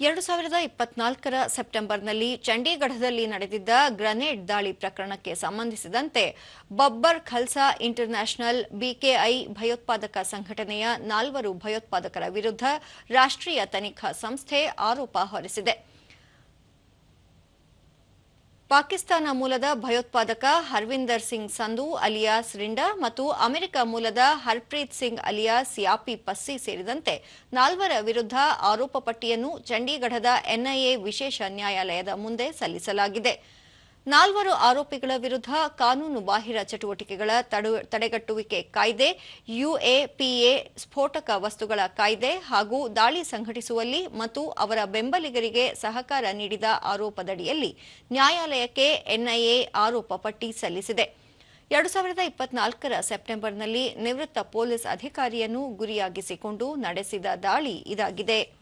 ಎರಡು ಸಾವಿರದ ಇಪ್ಪತ್ನಾಲ್ಕರ ಸೆಪ್ಟೆಂಬರ್ನಲ್ಲಿ ಚಂಡೀಗಢದಲ್ಲಿ ನಡೆದಿದ್ದ ಗ್ರನೇಡ್ ದಾಳಿ ಪ್ರಕರಣಕ್ಕೆ ಸಂಬಂಧಿಸಿದಂತೆ ಬಬ್ಬರ್ ಖಲ್ಸಾ ಇಂಟರ್ನ್ಯಾಷನಲ್ ಬಿಕೆಐ ಭಯೋತ್ಪಾದಕ ಸಂಘಟನೆಯ ನಾಲ್ವರು ಭಯೋತ್ಪಾದಕರ ವಿರುದ್ಧ ರಾಷ್ಟ್ರೀಯ ತನಿಖಾ ಸಂಸ್ಥೆ ಆರೋಪ ಹೊರಿಸಿದೆ. ಪಾಕಿಸ್ತಾನ ಮೂಲದ ಭಯೋತ್ಪಾದಕ ಹರ್ವಿಂದರ್ ಸಿಂಗ್ ಸಂಧು ಅಲಿಯಾಸ್ ರಿಂಡಾ ಮತ್ತು ಅಮೆರಿಕ ಮೂಲದ ಹರ್ಪ್ರೀತ್ ಸಿಂಗ್ ಅಲಿಯಾಸ್ ಯಾಪಿ ಪಸ್ಸಿ ಸೇರಿದಂತೆ ನಾಲ್ವರ ವಿರುದ್ಧ ಆರೋಪ ಪಟ್ಟಿಯನ್ನು ಚಂಡೀಗಢದ ಎನ್ಐಎ ವಿಶೇಷ ನ್ಯಾಯಾಲಯದ ಮುಂದೆ ಸಲ್ಲಿಸಲಾಗಿದೆ. ನಾಲ್ವರು ಆರೋಪಿಗಳ ವಿರುದ್ಧ ಕಾನೂನು ಬಾಹಿರ ಚಟುವಟಿಕೆಗಳ ತಡು- ತಡೆಗಟ್ಟುವಿಕೆ ಕಾಯ್ದೆ, ಯುಎಪಿಎ ಸ್ಫೋಟಕ ವಸ್ತುಗಳ ಕಾಯ್ದೆ ಹಾಗೂ ದಾಳಿ ಸಂಘಟಿಸುವಲ್ಲಿ ಮತ್ತು ಅವರ ಬೆಂಬಲಿಗರಿಗೆ ಸಹಕಾರ ನೀಡಿದ ಆರೋಪದಡಿಯಲ್ಲಿ ನ್ಯಾಯಾಲಯಕ್ಕೆ ಎನ್ಐಎ ಆರೋಪ ಪಟ್ಟಿ ಸಲ್ಲಿಸಿದೆ. ಎರಡು ಸಾವಿರದ ಇಪ್ಪತ್ನಾಲ್ಕರ ಸೆಪ್ಟೆಂಬರ್ನಲ್ಲಿ ನಿವೃತ್ತ ಪೊಲೀಸ್ ಅಧಿಕಾರಿಯನ್ನು ಗುರಿಯಾಗಿಸಿಕೊಂಡು ನಡೆಸಿದ ದಾಳಿ ಇದಾಗಿದೆ.